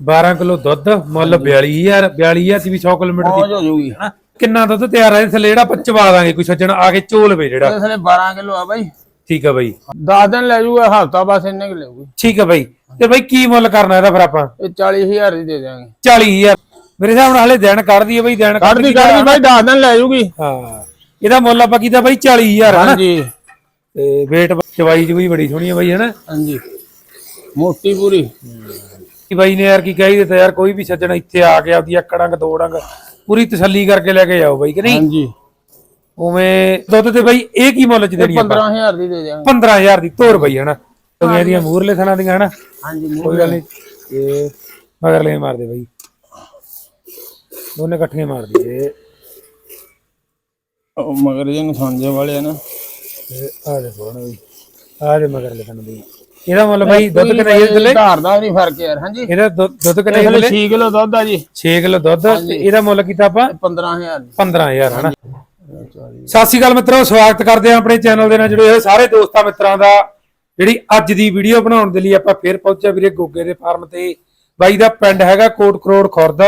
12 kilo ਦੁੱਧ ਮੁੱਲ 42000 42000 ਦੀ ਵੀ 100 kilometre ਦੀ। ਪਹੁੰਚ ਹੋ ਜੂਗੀ। ਹਨਾ? ਕਿੰਨਾ ਦੁੱਧ ਤਿਆਰ ਹੈ ਥੱਲੇ ਜਿਹੜਾ ਆਪਾਂ ਚਵਾ ਦਾਂਗੇ ਕੋਈ ਸੱਜਣ ਆ ਕੇ ਚੋਲ ਵੇ ਜਿਹੜਾ। ਇਹਦੇ ਥਲੇ 12 ਕਿਲੋ ਆ ਬਾਈ। ਠੀਕ ਆ ਬਾਈ। 10 ਦਿਨ ਲੈ ਜੂਗਾ ਹਫਤਾ ਬਸ ਇੰਨੇ ਕਿ ਲਊਗੀ। ਠੀਕ ਆ ਬਾਈ। ਤੇ ਬਾਈ ਕੀ ਮੁੱਲ ਕਰਨਾ ਇਹਦਾ ਫਿਰ ਆਪਾਂ? ਇਹ 40000 ਦੀ ਦੇ ਦਿਆਂਗੇ। 40000 ਮੇਰੇ ਹਿਸਾਬ ਨਾਲ ਹਲੇ ਦਿਨ ਕੱਢਦੀ ਹੈ ਬਾਈ ਦਿਨ ਕੱਢਦੀ ਕੱਢਦੀ ਬਾਈ 10 ਦਿਨ ਲੈ ਜੂਗੀ। ਹਾਂ। ਇਹਦਾ ਮੁੱਲ ਆਪਾਂ ਕੀਤਾ ਬਾਈ 40000 ਹਨਾ? ਹਾਂਜੀ। ਤੇ weight ਚਵਾਈ ਵੀ ਬੜੀ ਸੋਹਣੀ ਹੈ ਬਾਈ ਹਨਾ? ਹਾਂਜੀ। ਮੋਟੀ ਪੂਰੀ। ਬਾਈ ਨੇ ਯਾਰ ਕੀ ਕਹੀ ਦਿੱਤਾ ਯਾਰ ਕੋਈ ਵੀ ਸੱਜਣ ਇੱਥੇ ਆ ਕੇ ਆਪਦੀ ਅਕੜਾਂਗ ਦੋ ਡੰਗ ਪੂਰੀ ਤਸੱਲੀ ਕਰਕੇ ਲੈ ਕੇ ਜਾਓ ਬਾਈ ਕਿ ਨਹੀਂ? ਹਾਂਜੀ। ਉਵੇਂ ਦੁੱਧ ਤੇ ਬਾਈ ਇਹ ਕੀ ਮੁੱਲ ਚ ਦੇਣੀ ਆਪਾਂ? 15000 ਦੀ ਦੇ ਦਿਆਂਗੇ। 15000 ਦੀ ਤੋਰ ਬਈ ਹਨਾ? ਦੁਨੀਆ ਦੀਆਂ ਮੂਰਲੇ ਥਣਾ ਦੀਆਂ ਹਨਾ? ਹਾਂਜੀ ਕੋਈ ਗੱਲ ਨਹੀਂ। ਇਹ ਮਗਰ ਲੈ ਮਾਰਦੇ ਬਾਈ। ਦੋਨੇ ਇਕੱਠੀਆਂ ਮਾਰ ਦਈਏ। ਉਹ ਮਗਰ ਇਹਨੂੰ ਸਾਂਝੇ ਵਾਲੇ ਆ ਨਾ। ਆ ਦੇ ਫੋਨ ਬਈ। ਆ ਦੇ ਮਗਰ ਲੈ ਬਈ। ਇਹਦਾ ਮੁੱਲ ਬਾਈ ਦੁੱਧ ਕਿੰਨਾ ਇਹ ਥੱਲੇ ਧਾਰ ਦਾ ਨਹੀਂ ਫ਼ਰਕ ਯਾਰ ਹਾਂਜੀ। ਇਹਦਾ ਦੁੱਧ ਇਹ ਥਲੇ ਥੱਲੇ 6 ਕਿਲੋ ਦੁੱਧ ਆ ਜੀ। 6 ਕਿਲੋ ਦੁੱਧ ਇਹਦਾ ਮੁੱਲ ਕੀਤਾ ਆਪਾਂ 15000 ਦੀ 15000 ਹਨਾ? ਸਤਿ ਸ਼੍ਰੀ ਅਕਾਲ ਮਿੱਤਰੋ ਸਵਾਗਤ ਕਰਦੇ ਹਾਂ ਆਪਣੇ ਚੈਨਲ ਦੇ ਨਾਲ ਜੁੜੇ ਹੋਏ ਸਾਰੇ ਦੋਸਤਾਂ ਮਿੱਤਰਾਂ ਦਾ। ਜਿਹੜੀ ਅੱਜ ਦੀ ਵੀਡੀਓ ਬਣਾਉਣ ਦੇ ਲਈ ਆਪਾਂ ਫੇਰ ਪਹੁੰਚਿਆ ਵੀਰੇ ਗੋਗੇ ਦੇ ਫਾਰਮ ਤੇ। ਬਾਈ ਦਾ ਪਿੰਡ ਹੈਗਾ ਕੋਟ ਕਰੋੜ ਖੁਰਦ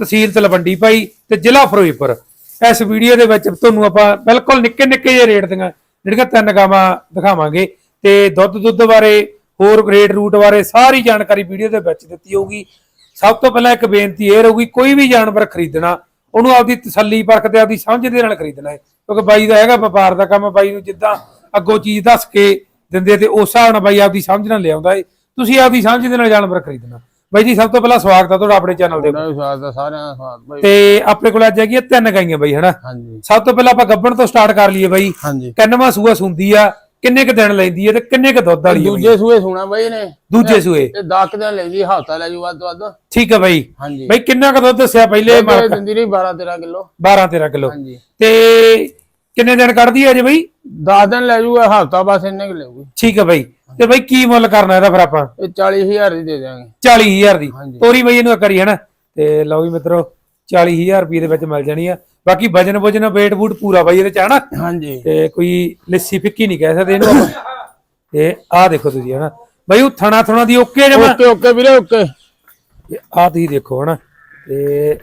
ਤਹਿਸੀਲ ਤਲਵੰਡੀ ਭਾਈ ਤੇ ਜ਼ਿਲ੍ਹਾ ਫਿਰੋਜ਼ਪੁਰ। ਇਸ ਵੀਡੀਓ ਦੇ ਵਿੱਚ ਤੁਹਾਨੂੰ ਆਪਾਂ ਬਿਲਕੁਲ ਨਿੱਕੇ ਨਿੱਕੇ ਜਿਹੇ ਰੇਟ ਦੀਆਂ ਜਿਹੜੀਆਂ ਤਿੰਨ ਗਾਵਾਂ ਦਿਖਾਵਾਂਗੇ। ਤੇ ਦੁੱਧ ਦੁੱਧ ਬਾਰੇ ਹੋਰ ਰੇਟ ਰੂਟ ਬਾਰੇ ਸਾਰੀ ਜਾਣਕਾਰੀ ਵੀਡੀਓ ਦੇ ਵਿੱਚ ਦਿੱਤੀ ਹੋਊਗੀ। ਸਭ ਤੋਂ ਪਹਿਲਾਂ ਇੱਕ ਬੇਨਤੀ ਇਹ ਰਹੂਗੀ ਕੋਈ ਵੀ ਜਾਨਵਰ ਖਰੀਦਣਾ ਉਹਨੂੰ ਆਪਦੀ ਤਸੱਲੀ ਪਰਖ ਤੇ ਆਪਦੀ ਸਮਝ ਦੇ ਨਾਲ ਖਰੀਦਣਾ ਹੈ। ਕਿਉਂਕਿ ਬਾਈ ਦਾ ਹੈਗਾ ਵਪਾਰ ਦਾ ਕੰਮ ਬਾਈ ਨੂੰ ਜਿੱਦਾਂ ਅੱਗੋਂ ਚੀਜ਼ ਦੱਸ ਕੇ ਦਿੰਦੇ ਤੇ ਉਸ ਹਿਸਾਬ ਨਾਲ ਬਾਈ ਆਪਦੀ ਸਮਝ ਨਾਲ ਲਿਆਉਂਦਾ ਹੈ। ਤੁਸੀਂ ਆਪਦੀ ਸਮਝ ਦੇ ਨਾਲ ਜਾਨਵਰ ਖਰੀਦਣਾ। ਬਾਈ ਜੀ ਸਭ ਤੋਂ ਪਹਿਲਾਂ ਸਵਾਗਤ ਹੈ ਤੁਹਾਡਾ ਆਪਣੇ ਚੈਨਲ ਦੇ। ਬੜਾ ਸਵਾਦ ਦਾ ਸਾਰਿਆਂ ਦਾ ਸਵਾਦ ਬਾਈ। ਤੇ ਆਪਣੇ ਕੋਲ ਅੱਜ ਹੈਗੀ ਤਿੰਨ ਗਾਈਆਂ ਬਾਈ ਹਨਾ? ਹਾਂਜੀ। ਸਭ ਤੋਂ ਪਹਿਲਾਂ ਆਪਾਂ ਗੱਬਣ ਤੋਂ ਸਟਾਰਟ ਕਰ ਲਈਏ ਬਾਈ। ਹਾਂਜੀ। ਕਿੰਨਵਾਂ ਸੂਆ ਸੁੰਦੀ ਆ ਕਿੰਨੇ ਕ ਦਿਨ ਲੈਂਦੀ ਹੈ ਤੇ ਕਿੰਨੇ ਕ ਦੁੱਧ ਵਾਲੀ ਹੈ ਬਾਈ? ਦੂਜੇ ਸੂਏ ਸੁਣਾ ਬਾਈ ਨੇ ਦੂਜੇ ਸੂਏ? ਇਹ 10 ਦਿਨ ਲੈ ਜੀ ਹਫਤਾ ਲੈ ਜੂ ਵੱਧ ਤੋਂ ਵੱਧ। ਠੀਕ ਹੈ ਬਾਈ। ਹਾਂਜੀ। ਬਾਈ ਕਿੰਨਾ ਕ ਦੁੱਧ ਦੱਸਿਆ ਪਹਿਲੇ ਇਹ ਦਿੰਦੀ ਰਹੀ 12 13 ਕਿਲੋ। 12 13 ਕਿਲੋ। ਹਾਂਜੀ। ਤੇ ਕਿੰਨੇ ਦਿਨ ਕੱਢਦੀ ਹੈ ਅਜੇ ਬਾਈ? 10 ਦਿਨ ਲੈ ਜੂਗਾ ਹਫਤਾ ਬਸ ਇੰਨੇ ਕਿ ਲਊਗੀ। ਠੀਕ ਹੈ ਬਾਈ। ਤੇ ਬਾਈ ਕੀ ਮੁੱਲ ਕਰਨਾ ਇਹਦਾ ਫਿਰ ਆਪਾਂ? ਇਹ 40000 ਦੀ ਦੇ ਦਿਆਂਗੇ। 40000 ਦੀ। ਹਾਂਜੀ। ਤੋਰੀ ਬਾਈ ਇਹਨੂੰ ਕਰੀ ਹੈ ਨਾ? ਤੇ ਲਓ ਵੀ ਮਿੱਤਰੋ 40000 ਰੁਪਏ ਦੇ ਵਿੱਚ ਮਿਲ ਜਾਣੀ ਆ। ਬਾਕੀ ਵਜਨ ਵਜਨ weight ਬੂਟ ਪੂਰਾ ਬਾਈ ਇਹਦੇ ਚ ਹਨਾ ਹਾਂਜੀ। ਤੇ ਕੋਈ ਲੱਸੀ ਫਿੱਕੀ ਨਹੀਂ ਕਹਿ ਸਕਦੇ ਇਹਨੂੰ ਆਪਾਂ। ਤੇ ਆਹ ਦੇਖੋ ਤੁਸੀਂ ਹਨਾ ਬਾਈ ਉਹ ਥਣਾ ਥਣਾ ਦੀ ਓਕੇ ਜਮਾ ਓਕੇ ਓਕੇ ਵੀਰੇ ਓਕੇ। ਆਹ ਤੁਸੀਂ ਦੇਖੋ ਹਨਾ ਤੇ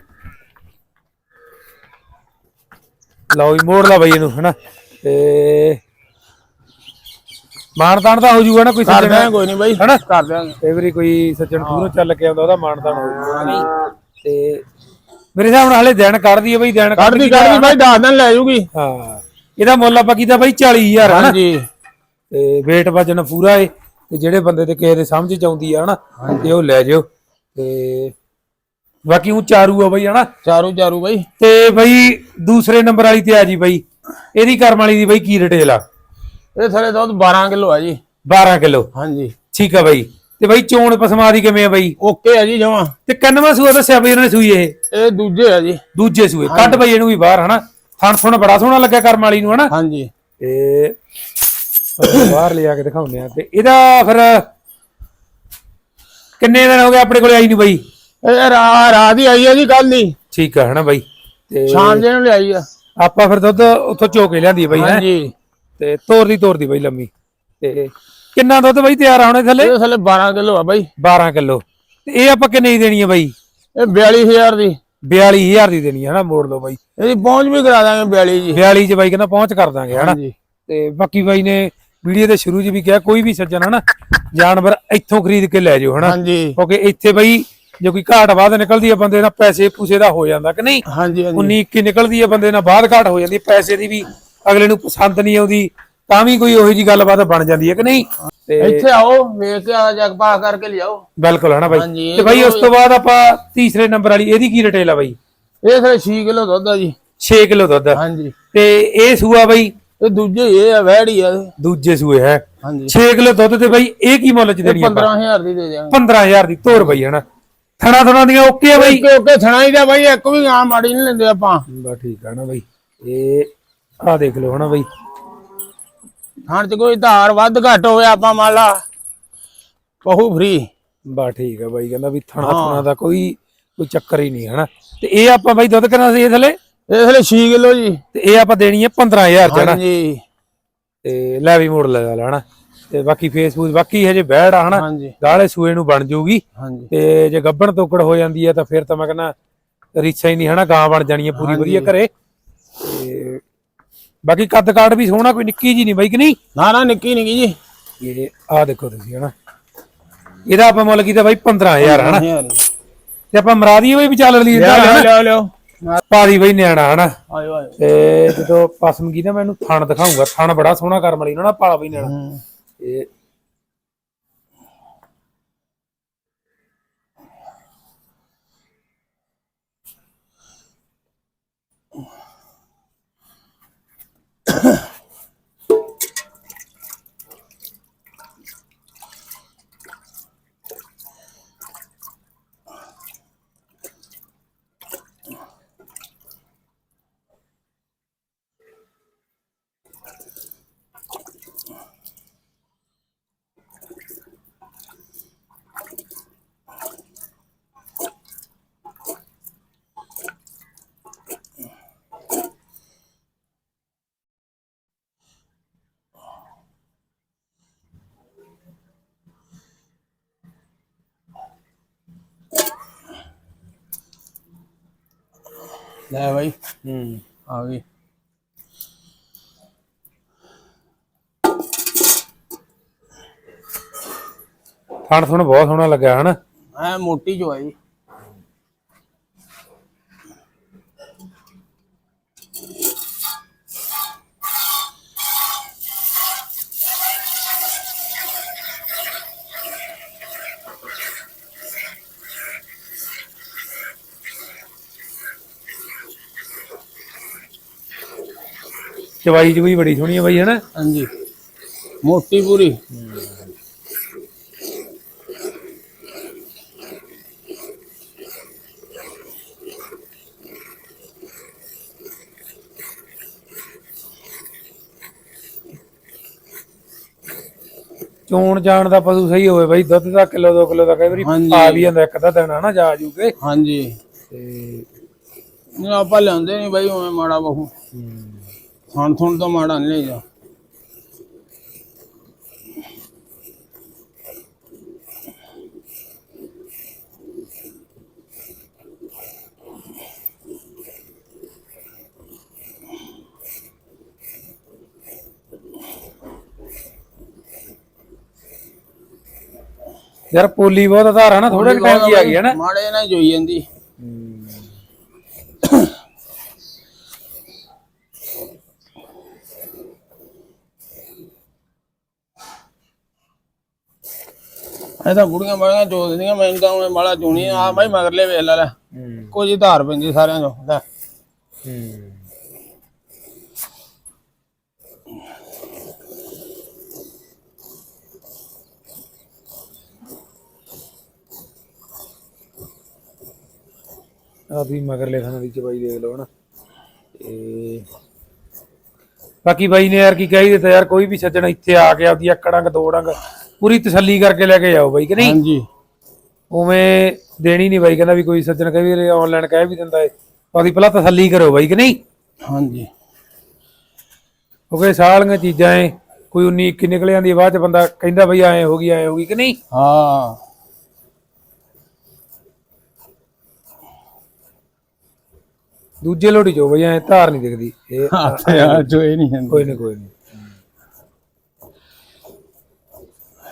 ਲਓ ਵੀ ਮੋੜ ਲਾ ਬਾਈ ਇਹਨੂੰ ਹਨਾ ਤੇ ਮਾਨਤਾਨ ਦਾ ਹੋ ਜੂਗਾ ਨਾ ਕੋਈ ਕਰ ਦਿਆਂਗੇ ਕੋਈ ਨਹੀਂ ਬਾਈ। ਹਨਾ? ਕਰ ਦਿਆਂਗੇ। ਕਈ ਵਾਰੀ ਕੋਈ ਸੱਜਣ ਦੂਰੋਂ ਚੱਲ ਕੇ ਆਉਂਦਾ ਉਹਦਾ ਮਾਨਤਾਨ ਹੋ ਜੂਗਾ। ਤੇ ਮੇਰੇ ਹਿਸਾਬ ਨਾਲ ਹਲੇ ਦਿਨ ਕੱਢਦੀ ਹੈ ਬਈ ਦਿਨ ਕੱਢਦੀ ਕੱਢਦੀ ਬਾਈ 10 ਦਿਨ ਲੈ ਜੂਗੀ। ਹਾਂ ਇਹਦਾ ਮੁੱਲ ਆਪਾਂ ਕੀਤਾ ਬਾਈ 40000 ਹਨਾ? ਹਾਂਜੀ। ਤੇ weight ਵਜਨ ਪੂਰਾ ਏ ਤੇ ਜਿਹੜੇ ਬੰਦੇ ਤੇ ਕਿਸੇ ਦੇ ਸਮਝ ਚ ਆਉਂਦੀ ਆ ਹਨਾ ਤੇ ਉਹ ਲੈ ਜਿਓ। ਤੇ ਬਾਕੀ ਉਹ ਚਾਰੂ ਆ ਬਈ ਹਨਾ? ਚਾਰੂ ਚਾਰੂ ਬਾਈ। ਤੇ ਬਈ ਦੂਸਰੇ ਨੰਬਰ ਵਾਲੀ ਤੇ ਆ ਜੀ ਬਈ। ਇਹਦੀ ਕਰਮ ਵਾਲੀ ਦੀ ਬਈ ਕੀ ਰਿਟੇਲ ਆ? ਇਹ ਥਲੇ ਦੁੱਧ 12 ਕਿਲੋ ਆ ਜੀ। 12 ਕਿਲੋ। ਹਾਂਜੀ। ਠੀਕ ਆ ਬਈ। ਤੇ ਬਈ ਚੋਣ ਪਸਮਾ ਦੀ ਕਿਵੇਂ ਆ ਬਈ? ਓਕੇ ਆ ਜੀ ਜਮਾ। ਤੇ ਕੰਨਵਾ ਸੂਆ ਦੱਸਿਆ ਬਈ ਇਹਨਾਂ ਨੇ ਸੂਈ ਇਹ? ਇਹ ਦੂਜੇ ਆ ਜੀ। ਦੂਜੇ ਸੂਏ। ਕੱਢ ਬਈ ਇਹਨੂੰ ਵੀ ਬਾਹਰ ਹਨਾ? ਥਣ ਥਣ ਬੜਾ ਸੋਹਣਾ ਲੱਗਿਆ ਕਰਮ ਵਾਲੀ ਨੂੰ ਹਨਾ? ਹਾਂਜੀ। ਤੇ ਬਾਹਰ ਲਿਆ ਕੇ ਦਿਖਾਉਂਦੇ ਆ ਤੇ ਇਹਦਾ ਫਿਰ ਕਿੰਨੇ ਦਿਨ ਹੋ ਗਏ ਆਪਣੇ ਕੋਲੇ ਆਈ ਨਹੀਂ ਬਈ? ਇਹ ਰਾ ਰਾਤ ਹੀ ਆਈ ਆ ਜੀ ਕੱਲ ਦੀ ਠੀਕ ਆ ਹਨਾ ਬਾਈ? ਤੇ ਸ਼ਾਮ ਜੇ ਨੂੰ ਲਿਆਈ ਆ। ਆਪਾਂ ਫਿਰ ਦੁੱਧ ਉੱਥੋਂ ਚੋਕੇ ਲਿਆਂਦੀ ਬਾਈ ਹੈ? ਹਾਂਜੀ। ਤੇ ਤੋਰ ਦੀ ਤੋਰ ਦੀ ਬਾਈ ਲੰਮੀ। ਤੇ ਕਿੰਨਾ ਦੁੱਧ ਬਾਈ ਤਿਆਰ ਹੁਣੇ ਥੱਲੇ? ਇਹ ਥਲੇ 12 ਕਿਲੋ ਆ ਬਾਈ। 12 ਕਿਲੋ। ਤੇ ਇਹ ਆਪਾਂ ਕਿੰਨੇ ਦੀ ਦੇਣੀ ਆ ਬਾਈ? ਇਹ 42000 ਦੀ। 42000 ਦੀ ਦੇਣੀ ਆ ਹਨਾ? ਮੋੜ ਲਓ ਬਾਈ। ਇਹਦੀ ਪਹੁੰਚ ਵੀ ਕਰਾ ਦਾਂਗੇ 42 ਜੀ। 42 ਚ ਬਾਈ ਕਹਿੰਦਾ ਪਹੁੰਚ ਕਰ ਦਾਂਗੇ ਹਨਾ? ਤੇ ਬਾਕੀ ਬਾਈ ਨੇ ਵੀਡੀਓ ਦੇ ਸ਼ੁਰੂ 'ਚ ਵੀ ਕਿਹਾ ਕੋਈ ਵੀ ਸੱਜਣ ਹਨਾ? ਜਾਨਵਰ ਇੱਥੋਂ ਖਰੀਦ ਕੇ ਲੈ ਜਾਓ ਹਨਾ? ਕਿਉਂਕਿ ਇੱਥੇ ਬਈ ਜੇ ਕੋਈ ਘਾਟ ਬਾਅਦ ਨਿਕਲਦੀ ਆ ਬੰਦੇ ਨਾਲ ਪੈਸੇ ਪੂਸੇ ਦਾ ਹੋ ਜਾਂਦਾ ਕਿ ਨਹੀਂ? ਹਾਂਜੀ ਹਾਂਜੀ। 19 21 ਨਿਕਲਦੀ ਆ ਬੰਦੇ ਨਾਲ ਬਾਅਦ ਘਾਟ ਹੋ ਜਾਂਦੀ ਪੈਸੇ ਦੀ ਵੀ ਅਗਲੇ ਨੂੰ ਪਸੰਦ ਨਹੀਂ ਆਉਂਦੀ। ਤਾਂ ਵੀ ਕੋਈ ਉਹੀ ਜੀ ਗੱਲਬਾਤ ਬਣ ਜਾਂਦੀ ਹੈ ਕਿ ਨਹੀਂ? ਤੇ ਇੱਥੇ ਆਓ ਵੇਖ ਕੇ ਆ ਜਗ ਪਾ ਕਰਕੇ ਲਿਆਓ। ਬਿਲਕੁਲ ਹਨਾ ਬਾਈ? ਹਾਂਜੀ, ਤੇ ਬਾਈ ਉਸ ਤੋਂ ਬਾਅਦ ਆਪਾਂ ਤੀਸਰੇ ਨੰਬਰ ਵਾਲੀ ਇਹਦੀ ਕੀ ਰਿਟੇਲ ਆ ਬਾਈ? ਇਹ ਥਲੇ 6 ਕਿਲੋ ਦੁੱਧ ਆ ਜੀ। 6 ਕਿਲੋ ਦੁੱਧ। ਹਾਂਜੀ। ਤੇ ਇਹ ਸੂਆ ਬਾਈ? ਇਹ ਦੂਜੇ ਇਹ ਆ ਵੈੜੀ ਆ। ਇਹ। ਦੂਜੇ ਸੂਏ ਹੈ? ਹਾਂਜੀ। 6 ਕਿਲੋ ਦੁੱਧ ਤੇ ਬਾਈ ਇਹ ਕੀ ਮੁੱਲ ਚ ਦੇਣੀ ਆ 15000 ਦੀ ਦੇ ਦਿਆਂਗੇ। 15000 ਦੀ ਤੋਰ ਬਾਈ ਹਨਾ? ਥਣਾ ਥਣਾ ਦੀਆਂ ਓਕੇ ਆ ਬਾਈ? ਓਕੇ ਓਕੇ ਥਣਾਈ ਦਾ ਬਾਈ ਇੱਕ ਵੀ ਆ ਮਾੜੀ ਨਹੀਂ ਲੈਂਦੇ ਆਪਾਂ। ਬਾ ਠੀਕ ਆ ਨਾ ਬਾਈ? ਇਹ ਆ ਦੇਖ ਲਓ ਹਨਾ ਬਾਈ? ਥਣ ਚ ਕੋਈ ਧਾਰ ਵੱਧ ਘੱਟ ਹੋਵੇ ਆਪਾਂ ਮੰਨ ਲਾ ਪਹੂ ਫਰੀ ਬਾ ਠੀਕ ਆ ਬਾਈ ਕਹਿੰਦਾ ਵੀ ਥਣਾ ਥਣਾ ਦਾ ਕੋਈ ਕੋਈ ਚੱਕਰ ਹੀ ਨਹੀਂ ਹਨਾ। ਤੇ ਇਹ ਆਪਾਂ ਬਾਈ ਦੁੱਧ ਕਰਨਾ ਸੀ ਇਹ ਥਲੇ? ਇਹ ਥਲੇ 6 ਕਿਲੋ ਜੀ। ਤੇ ਇਹ ਆਪਾਂ ਦੇਣੀ ਹੈ 15000 ਚ ਹਨਾ। ਹਾਂਜੀ। ਤੇ ਲੈ ਵੀ ਮੋੜ ਲੈ ਲੈ ਹਨਾ। ਤੇ ਬਾਕੀ ਫੇਸਬੁੱਕ ਬਾਕੀ ਹਜੇ ਬੈੜ ਆ ਹਨਾ ਗਾਲੇ ਸੂਏ ਨੂੰ ਬਣ ਹਾਂਜੀ। ਤੇ ਜੇ ਗੱਬਣ ਤੋਕੜ ਹੋ ਜਾਂਦੀ ਹੈ ਤਾਂ ਫਿਰ ਤਾਂ ਮੈਂ ਕਹਿੰਦਾ ਰੀਛਾ ਹੀ ਨਹੀਂ ਹਨਾ ਗਾਂ ਬਣ ਜਾਣੀ ਹੈ ਪੂਰੀ ਵਧੀਆ ਘਰੇ। ਤੇ ਬਾਕੀ ਕੱਦ ਕਾਠ ਵੀ ਸੋਹਣਾ ਕੋਈ ਨਿੱਕੀ ਜੀ ਨਹੀਂ ਬਾਈ ਕਿ ਨਹੀਂ? ਨਾ ਨਾ ਨਿੱਕੀ ਨਿੱਕੀ ਜੀ। ਇਹ ਆਹ ਦੇਖੋ ਤੁਸੀਂ ਹਨਾ। ਇਹਦਾ ਆਪਾਂ ਮੁੱਲ ਕੀਤਾ ਬਾਈ 15000 ਹਨਾ। ਤੇ ਆਪਾਂ ਮਰਾ ਦਈਏ ਬਾਈ ਵੀ ਚੱਲ ਲਈ ਲਿਆ ਲਿਆ ਲਿਆ ਪਾਦੀ ਬਾਈ ਨਿਆਣਾ ਹਨਾ। ਆਇਓ ਆਇਓ। ਤੇ ਜਦੋਂ ਪਸਮ ਕੀ ਨਾ ਮੈਨੂੰ ਥਣ ਦਿਖਾਉਂਗਾ ਥਣ ਬੜਾ ਸੋਹਣਾ ਕਰਮ ਵਾਲੀ ਨਾ ਪਾਲਾ ਬਈ ਨਿਆਣਾ। ਹੂੰ। ਲੈ ਬਾਈ। ਹੂੰ, ਆ ਗਈ। ਥਣ ਥਣ ਬਹੁਤ ਸੋਹਣਾ ਲੱਗਿਆ, ਹਨਾ? ਐ ਮੋਟੀ ਜੋ ਆਈ ਚਵਾਈ ਚੁਈ ਬੜੀ ਸੋਹਣੀ ਹੈ ਬਾਈ ਹਨਾ? ਹਾਂਜੀ। ਮੋਟੀ ਪੂਰੀ। ਚੋਣ ਜਾਣ ਦਾ ਪਸ਼ੂ ਸਹੀ ਹੋਵੇ ਬਾਈ ਦੁੱਧ ਦਾ ਕਿਲੋ 2 ਕਿਲੋ ਦਾ ਕਈ ਵਾਰੀ। ਆ ਵੀ ਜਾਂਦਾ ਇੱਕ ਅੱਧਾ ਦਿਨ ਹਨਾ ਜਾ ਜੂਗੇ ਹਾਂਜੀ। ਤੇ ਨਹੀਂ ਆਪਾਂ ਲਿਆਉਂਦੇ ਨਹੀਂ ਬਾਈ ਉਵੇਂ ਮਾੜਾ ਬਹੂ। ਖਾਣ ਥੁਣ ਤਾਂ ਮਾੜਾ ਨਹੀਂ ਲਈਦਾ ਯਾਰ ਪੋਲੀ ਬਹੁਤ ਆਧਾਰ ਹੈ ਨਾ ਥੋੜੇ ਟਾਈਮ ਦੀ ਆ ਗਈ ਹੈ ਨਾ। ਮਾੜੇ ਨਾਲ ਜੋਈ ਜਾਂਦੀ। ਇਹ ਤਾਂ ਬੁੜੀਆਂ ਬਾੜੀਆਂ ਚੋ ਦਿੰਦੀਆਂ ਮੈਨੂੰ ਤਾਂ ਉਵੇਂ ਬਾਲਾ ਚੋਣੀ ਆ ਬਾਈ ਮਗਰਲੇ ਵੇਖ ਲੈ ਲੈ। ਹੀ। ਧਾਰ ਪੈਂਦੀ ਸਾਰਿਆਂ ਚੋਂ ਲੈ। ਆ ਵੀ ਮਗਰਲੇ ਖਾਣਾ ਦੀ ਚਵਾਈ ਦੇਖ ਲਓ ਹਨਾ। ਤੇ ਬਾਕੀ ਬਾਈ ਨੇ ਯਾਰ ਕੀ ਕਹੀ ਦਿੱਤਾ ਯਾਰ ਕੋਈ ਵੀ ਸੱਜਣ ਇੱਥੇ ਆ ਕੇ ਆਪਦੀ ਅਕੜਾਂ ਡੰਗ ਪੂਰੀ ਤਸੱਲੀ ਕਰਕੇ ਲੈ ਕੇ ਜਾਓ ਬਾਈ ਕਿ ਨਹੀਂ? ਹਾਂਜੀ। ਉਵੇਂ ਦੇਣੀ ਨਹੀਂ ਬਾਈ ਕਹਿੰਦਾ ਵੀ ਕੋਈ ਸੱਜਣ ਕਹੇ ਵੀ ਆਨਲਾਈਨ ਕਹਿ ਵੀ ਦਿੰਦਾ ਏ। ਆਪਦੀ ਪਹਿਲਾਂ ਤਸੱਲੀ ਕਰੋ ਬਾਈ ਕਿ ਨਹੀਂ? ਹਾਂਜੀ। ਕਿਉਂਕਿ ਸਾਲੀਆਂ ਚੀਜ਼ਾਂ ਏ ਕੋਈ 19 21 ਨਿਕਲ ਜਾਂਦੀ ਬਾਅਦ ਚ ਬੰਦਾ ਕਹਿੰਦਾ ਬਈ ਐ ਹੋ ਗਈ ਐ ਹੋ ਗਈ ਕਿ ਨਹੀਂ? ਹਾਂ। ਦੂਜੇ ਲੋੜੀ ਚੋ ਬਈ ਐ ਧਾਰ ਨਹੀਂ ਦਿਖਦੀ। ਇਹ ਯਾਰ ਜੋਈ ਨਹੀਂ ਕੋਈ ਨਹੀਂ ਕੋਈ ਨਹੀਂ।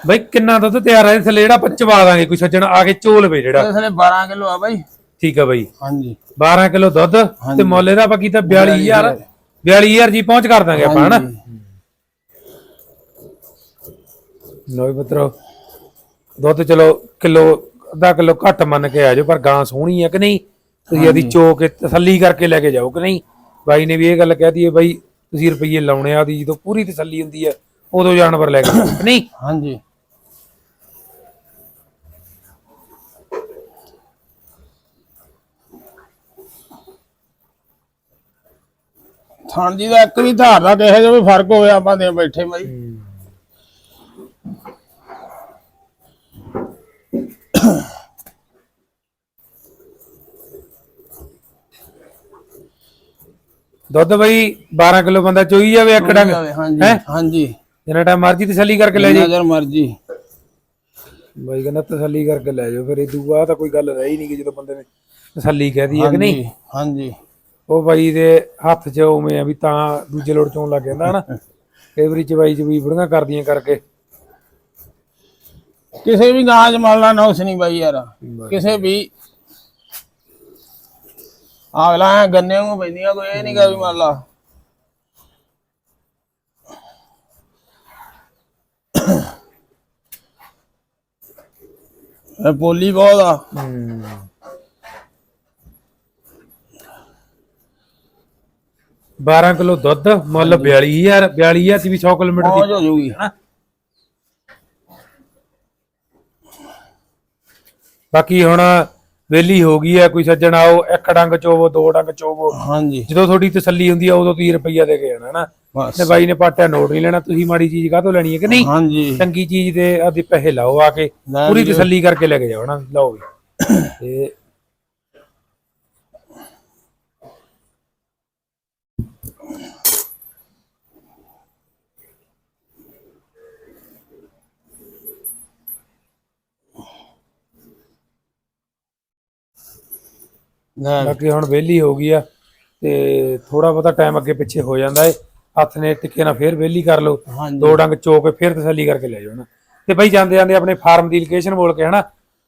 ਬਈ ਕਿੰਨਾ ਦੁੱਧ ਤਿਆਰ ਹੈ ਥੱਲੇ ਜਿਹੜਾ ਆਪਾਂ ਚਵਾ ਦਾਂਗੇ ਕੋਈ ਸੱਜਣ ਆ ਕੇ ਚੋਲ ਵੇ ਜਿਹੜਾ। ਇਹਦੇ ਥਲੇ 12 ਕਿਲੋ ਆ ਬਾਈ। ਠੀਕ ਆ ਬਈ। ਹਾਂਜੀ। 12 ਕਿਲੋ ਦੁੱਧ ਤੇ ਮੁੱਲ ਇਹਦਾ ਆਪਾਂ ਕੀਤਾ 42000 42000 ਜੀ ਪਹੁੰਚ ਕਰ ਦਾਂਗੇ ਆਪਾਂ ਹਨਾ? ਲੋਈ ਪੁੱਤਰੋ ਦੁੱਧ ਚਲੋ ਕਿਲੋ ਅੱਧਾ ਕਿਲੋ ਘੱਟ ਮੰਨ ਕੇ ਆ ਜਾਓ ਪਰ ਗਾਂ ਸੋਹਣੀ ਹੈ ਕਿ ਨਹੀਂ? ਤੁਸੀਂ ਇਹਦੀ ਚੋ ਕੇ ਤਸੱਲੀ ਕਰਕੇ ਲੈ ਕੇ ਜਾਓ ਕਿ ਨਹੀਂ? ਬਾਈ ਨੇ ਵੀ ਇਹ ਗੱਲ ਕਹਿਤੀ ਹੈ ਬਾਈ ਤੁਸੀਂ ਰੁਪਈਏ ਲਾਉਣੇ ਆ ਉਹਦੀ ਜਦੋਂ ਪੂਰੀ ਤਸੱਲੀ ਹੁੰਦੀ ਹੈ ਉਦੋਂ ਜਾਨਵਰ ਲੈ ਕੇ ਜਾਓ ਕਿ ਨਹੀਂ? ਹਾਂਜੀ। ਥਾਣ ਜੀ ਦਾ ਇੱਕ ਵੀ ਧਾਰ ਦਾ ਕਿਸੇ ਜੋ ਵੀ ਫ਼ਰਕ ਹੋਵੇ ਆਪਾਂ ਦੇ ਬੈਠੇ ਬਾਈ। ਦੁੱਧ ਬਈ 12 ਕਿਲੋ ਬੰਦਾ ਚੋਈ ਜਾਵੇ ਇੱਕ ਡੰਗ ਹਾਂਜੀ ਹੈਂ? ਹਾਂਜੀ। ਜਿੰਨਾ ਟਾਈਮ ਮਰਜ਼ੀ ਤਸੱਲੀ ਕਰਕੇ ਲੈ ਜਿੰਨਾ ਜੀ ਚਿਰ ਮਰਜ਼ੀ। ਬਾਈ ਕਹਿੰਦਾ ਤਸੱਲੀ ਕਰਕੇ ਲੈ ਜਾਓ ਫਿਰ ਇਦੂ ਬਾਅਦ ਤਾਂ ਕੋਈ ਗੱਲ ਰਹੀ ਨਹੀਂ ਕਿ ਜਦੋਂ ਬੰਦੇ ਨੇ ਤਸੱਲੀ ਕਹਿਦੀ ਹੈ ਕਿ ਨਹੀਂ? ਹਾਂਜੀ। ਉਹ ਬਾਈ ਦੇ ਹੱਥ 'ਚ ਉਵੇਂ ਆ ਵੀ ਤਾਂ ਦੂਜੇ ਲੋੜ ਚੋਂ ਲੱਗ ਜਾਂਦਾ ਹਨਾ? ਕਈ ਵਾਰੀ ਚਵਾਈ ਚ ਵੀ ਬੁੜੀਆਂ ਕਰਦੀਆਂ ਕਰਕੇ। ਕਿਸੇ ਵੀ ਚ ਮੰਨ ਲਾ ਨੌਸ ਨਹੀਂ ਬਾਈ ਯਾਰ। ਕਿਸੇ ਵੀ ਅਗਲਾ ਐਂ ਗੰਨੇ ਨੂੰ ਪੈਂਦੀਆਂ ਕੋਈ ਇਹ ਨਹੀਂ ਗਾ ਵੀ ਮੰਨ ਲਾ। ਇਹ ਪੋਲੀ ਬਹੁਤ ਆ। ਹੂੰ। 12 ਕਿਲੋ ਦੁੱਧ ਮੁੱਲ 42000 42000 ਦੀ ਵੀ 100 ਕਿਲੋਮੀਟਰ ਦੀ। ਹੋ ਹਨਾ? ਬਾਕੀ ਹੁਣ ਵੇਲੀ ਹੋ ਗਈ ਹੈ ਕੋਈ ਸੱਜਣ ਆਓ ਇੱਕ ਡੰਗ ਚੋਵੋ ਦੋ ਡੰਗ ਚੋਵੋ। ਹਾਂਜੀ। ਜਦੋਂ ਤੁਹਾਡੀ ਤਸੱਲੀ ਹੁੰਦੀ ਆ ਉਦੋਂ 30 ਰੁਪਈਆ ਦੇ ਕੇ ਜਾਣਾ ਨਾ ਬਸ। ਤੇ ਬਾਈ ਨੇ ਪਾਟਿਆ ਨੋਟ ਨਹੀਂ ਲੈਣਾ ਤੁਸੀਂ ਮਾੜੀ ਚੀਜ਼ ਕਾਹਤੋਂ ਲੈਣੀ ਹੈ ਕਿ ਨਹੀਂ? ਹਾਂਜੀ। ਚੰਗੀ ਚੀਜ਼ ਤੇ ਆਦੀ ਪੈਸੇ ਲਾਓ ਆ ਕੇ ਲੈ ਪੂਰੀ ਤਸੱਲੀ ਕਰਕੇ ਲੈ ਕੇ ਜਾਓ ਨਾ ਲਓ ਵੀ। ਤੇ ਬਾਕੀ ਹੁਣ ਵਿਹਲੀ ਹੋ ਗਈ ਆ ਤੇ ਥੋੜਾ ਬਹੁਤਾ ਟਾਈਮ ਅੱਗੇ ਪਿੱਛੇ ਹੋ ਜਾਂਦਾ ਏ। ਹੱਥ ਨੇ ਟਿੱਕੇ ਨਾਲ ਫੇਰ ਵਿਹਲੀ ਕਰ ਲਓ। ਦੋ ਡੰਗ ਚੋ ਕੇ ਫੇਰ ਤਸੱਲੀ ਕਰਕੇ ਲੈ ਜਾਓ ਨਾ। ਤੇ ਬਈ ਜਾਂਦੇ ਜਾਂਦੇ ਆਪਣੇ ਫਾਰਮ ਦੀ ਲੋਕੇਸ਼ਨ ਬੋਲ ਕੇ ਹਨਾ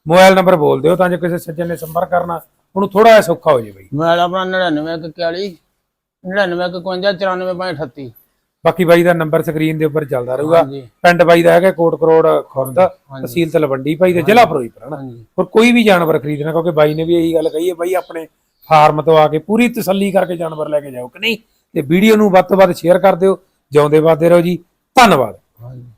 ਮੋਬਾਈਲ ਨੰਬਰ ਬੋਲ ਦਿਓ ਤਾਂ ਜੇ ਕਿਸੇ ਸੱਜਣ ਨੇ ਸੰਪਰਕ ਕਰਨਾ। ਉਹਨੂੰ ਥੋੜਾ ਜਿਹਾ ਸੌਖਾ ਹੋ ਜੇ ਬਈ। ਮੈਂ ਆਪਣਾ 99 41 99 51 94 38 ਬਾਕੀ ਬਾਈ ਦਾ ਨੰਬਰ ਸਕਰੀਨ ਦੇ ਉੱਪਰ ਚੱਲਦਾ ਰਹੂਗਾ। ਪਿੰਡ ਬਾਈ ਦਾ ਹੈਗਾ ਕੋਟ ਕਰੋੜ ਖੁਰਦ ਤਹਿਸੀਲ ਤਲਵੰਡੀ ਭਾਈ ਤੇ ਜ਼ਿਲ੍ਹਾ ਫਿਰੋਜ਼ਪੁਰ ਹਨਾ ਹੋਰ ਕੋਈ ਵੀ ਜਾਨਵਰ ਖਰੀਦਣਾ ਕਿਉਂਕਿ ਬਾਈ ਨੇ ਵੀ ਇਹੀ ਗੱਲ ਕਹੀ ਹੈ ਬਾਈ ਆਪਣੇ ਫਾਰਮ ਤੋਂ ਆ ਕੇ ਪੂਰੀ ਤਸੱਲੀ ਕਰਕੇ ਜਾਨਵਰ ਲੈ ਕੇ ਜਾਓ ਕਿ ਨਹੀਂ? ਤੇ ਵੀਡੀਓ ਨੂੰ ਵੱਧ ਤੋਂ ਵੱਧ ਸ਼ੇਅਰ ਕਰ ਦਿਓ। ਜਿਉਂਦੇ ਵਾਦੇ ਰਹੋ ਜੀ। ਧੰਨਵਾਦ। ਹਾਂਜੀ।